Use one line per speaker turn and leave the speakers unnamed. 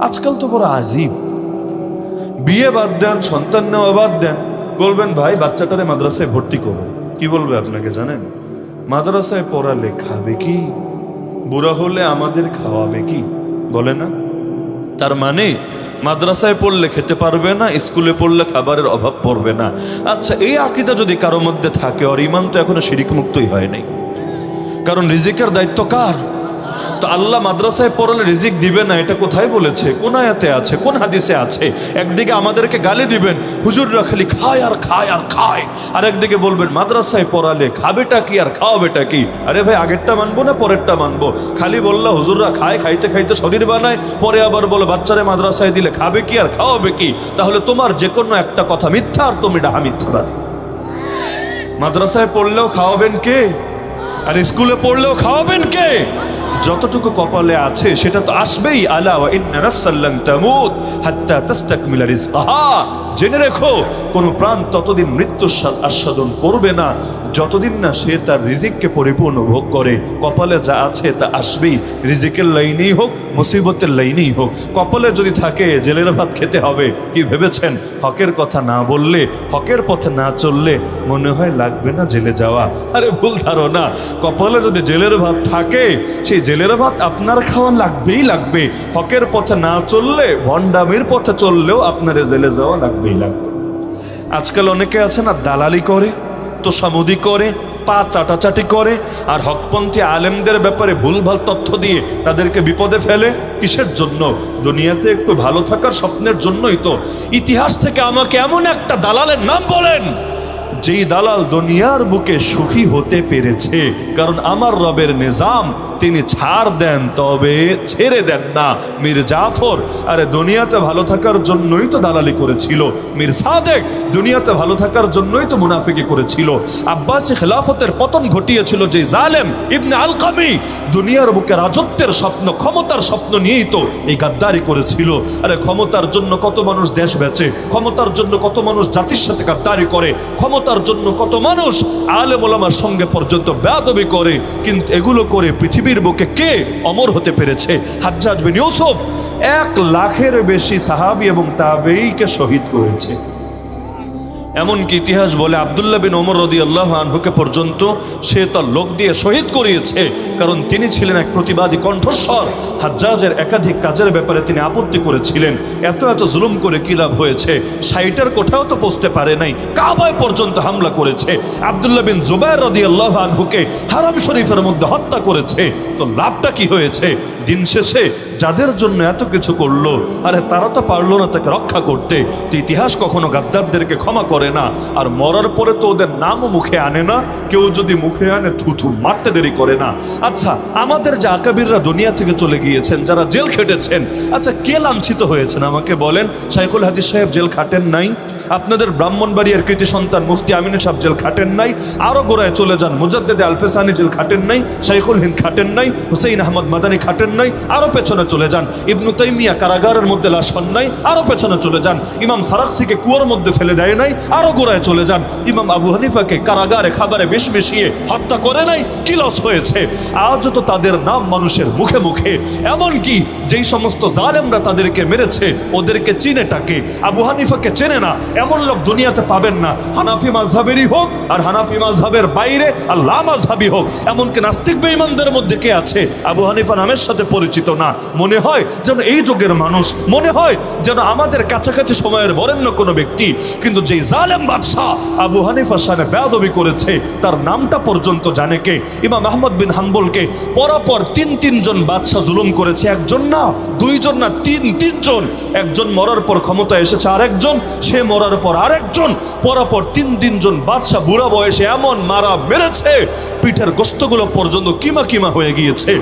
আজকাল তো বড় আজীব। বিয়ে বাদ দেন, সন্তান নেওয়া বাদ দেন, বলবেন, ভাই, বাচ্চাটারে মাদ্রাসায় ভর্তি করো। কি বলবে আপনাকে জানেন? মাদ্রাসায় পড়ালে খাবে কি? বুড়া হলে আমাদের খাওয়াবে কি? বলে না? তার মানে মাদ্রাসায় পড়লে খেতে পারবে না, স্কুলে পড়লে খাবারের অভাব পড়বে না। আচ্ছা এই আকিদা যদি কারও মধ্যে থাকে, আর ইমান তো এখনও শিরিক মুক্তই হয় নাই। কারণ রিজিকের দায়িত্ব কার? তো আল্লাহ মাদ্রাসায় পড়ালে রিজিক দিবে না, এটা কোথায় বলেছে? কোন আয়াতে আছে? কোন হাদিসে আছে? একদিকে আমাদেরকে গালি দিবেন, হুজুররা খালি খায় আর খায় আর খায়। আর একদিকে বলবেন, মাদ্রাসায় পড়ালে খাবেটা কি আর খাওয়াবেটা কি? আরে ভাই, আগেরটা মানবো না পরেরটা মানবো? খালি বললা, হুজুররা খায়, খাইতে খাইতে শরীর বানায়, পরে আবার বলো, বাচ্চারে মাদ্রাসায় দিলে খাবে কি আর খাওয়াবে কি? তাহলে তোমার যে কোনো একটা কথা মিথ্যা আর তুমি ডাহা মিথ্যাবাদী। মাদ্রাসায় পড়লেও খাওয়াবেন কে? আর স্কুলে পড়লেও খাওয়াবেন কে? যতটুকু কপালে আছে, সেটা তো আসবেই। আলা ওয়া ইন্না নাফসাল লান তামুত হাত্তা তাস্তাকমিলা রিজকাহা। জেনে রেখো, কোন প্রাণ ততদিন মৃত্যু আস্বাদন করবে না। যতদিন না সে তার রিজিককে পরিপূর্ণ ভোগ করে, কপালে যা আছে তা আসবেই। রিজিকের লাইনেই হোক, মুসিবতের লাইনেই হোক। কপালে যদি থাকে, জেলের ভাত খেতে হবে, কি ভেবেছেন? হকের কথা না বললে, হকের পথে না চললে মনে হয় লাগবে না জেলে যাওয়া। আরে ভুল ধারণা। কপালে যদি জেলের ভাত থাকে, সেই জেলের ভাত আপনার খাওয়া লাগবেই লাগবে। হকের পথে না চললে, ভণ্ডামির পথে চললেও আপনার জেলে যাওয়া লাগবেই লাগবে। আজকাল অনেকে আছে না দালালি করে। তোষামুদি করে, পা চাটাচাটি করে, আর হকপন্থী আলেমদের ব্যাপারে ভুলভাল তথ্য দিয়ে তাদেরকে বিপদে ফেলে, কিসের জন্য? দুনিয়াতে একটু ভালো থাকার স্বপ্নের জন্যই তো। ইতিহাস থেকে আমাকে এমন একটা দালালের নাম বলেন, যেই দালাল দুনিয়ার বুকে সুখী হতে পেরেছে, কারণ আমার রবের নিজাম তিনি ছাড় দেন, তবে ছেড়ে দেন না। মীর জাফর, আরে দুনিয়াতে ভালো থাকার জন্যই তো দালালি করেছিল। মীর সাদেক, দুনিয়াতে ভালো থাকার জন্যই তো মুনাফিকি করেছিল। আব্বাসী খেলাফতের পতন ঘটিয়েছিল যে জালেম ইবনে আলকামি। দুনিয়ার বুকে রাজত্বের স্বপ্ন, ক্ষমতার স্বপ্ন নিয়েই তো এই গাদ্দারি করেছিল। আরে ক্ষমতার জন্য কত মানুষ দেশ বেচে, ক্ষমতার জন্য কত মানুষ জাতির সাথে গাদ্দারি করে, ক্ষমতার জন্য কত মানুষ আলেম ওলামার সঙ্গে পর্যন্ত বেয়াদবি করে। কিন্তু এগুলো করে পৃথিবীর বুকে কে অমর হতে পেরেছে? হাজ্জাজ বিন ইউসুফ, এক লাখের বেশি সাহাবি এবং তাবেইকে শহীদ করেছে। এমনকি ইতিহাস বলে আবদুল্লাহ বিন ওমর রদি আল্লাহ আনহুকে পর্যন্ত সে তার লোক দিয়ে শহীদ করিয়েছে। কারণ তিনি ছিলেন এক প্রতিবাদী কণ্ঠস্বর। হাজ্জাজের একাধিক কাজের ব্যাপারে তিনি আপত্তি করেছিলেন। এত এত জুলুম করে কি লাভ হয়েছে? সাইটার কোথাও তো পৌঁছতে পারে নাই। কাবায় পর্যন্ত হামলা করেছে। আবদুল্লাহ বিন জুবাইর রদি আল্লাহ আনহুকে হারাম শরীফের মধ্যে হত্যা করেছে। তো লাভটা কি হয়েছে? দিন শেষে যাদের জন্য এত কিছু করল, আরে তারা তো পারল না তাকে রক্ষা করতে। তো ইতিহাস কখনো গাদ্দারদেরকে ক্ষমা করে না, আর মরার পরে তো ওদের নামও মুখে আনে না। কেউ যদি মুখে আনে, থুথু মারতে দেরি করে না। আচ্ছা আমাদের যে আকাবিররা দুনিয়া থেকে চলে গিয়েছেন, যারা জেল খেটেছেন আচ্ছা কে লাঞ্ছিত হয়েছেন আমাকে বলেন? সাইকুল হাদিস সাহেব জেল খাটেন নাই। আপনাদের ব্রাহ্মণবাড়িয়ার কৃতি সন্তান মুফতি আমিন সাহেব জেল খাটেন নাই। আরও গোড়ায় চলে যান, মুজাদ্দেদে আলফেসানি জেল খাটেন নাই, শাইখুল হিন্দ খাটেন নাই, হুসেইন আহমদ মাদানি খাটেন নাই আরও পেছনে চলে যান। ইবনু তাইমিয়া কারাগারের মধ্যে লাশ পান নাই আরও পেছনে চলে যান। ইমাম সারাক্সিকে কুয়ার মধ্যে ফেলে দেয় নাই, আরও গোড়ায় চলে যান। ইমাম আবু হানিফাকে কারাগারে খাবারে বিষ মিশিয়ে হত্যা করে নাই, কি লস হয়েছে? আজও তো তাদের নাম মানুষের মুখে মুখে। এমন কি যেই সমস্ত জালেমরা তাদেরকে মেরেছে, ওদেরকে চিনে টাকে আবু হানিফাকে চেনে না, এমন লোক দুনিয়াতে পাবেন না। হানাফি মাঝহাবেরই হোক, আর হানাফি মাঝহাবের বাইরে আল্লাহ মাঝহাবি হোক। এমনকি নাস্তিক বেঈমানদের মধ্যে কে আছে? আবু হানিফা নামের সাথে পরিচিত না। মনে হয় যেন এই যুগের মানুষ। মনে হয় যেন আমাদের কাছাকাছি সময়ের বরেণ্য কোনো ব্যক্তি। কিন্তু যেই জালেম বাদশাহ আবু হানিফার সামনে বেয়াদবি করেছে, তার নামটা পর্যন্ত জানে কে? ইমাম আহমদ বিন হাম্বলকে পরপর তিন তিনজন বাদশাহ জুলুম করেছে। একজন না, দুইজন না, তিন তিনজন। একজন মরার পর ক্ষমতা এসেছে আরেকজন, সে মরার পর আরেকজন। পরপর তিন তিনজন বাদশাহ বুড়া বয়সে এমন মারা মেরেছে, পিঠের গোস্তগুলো পর্যন্ত কিমা কিমা হয়ে গিয়েছে।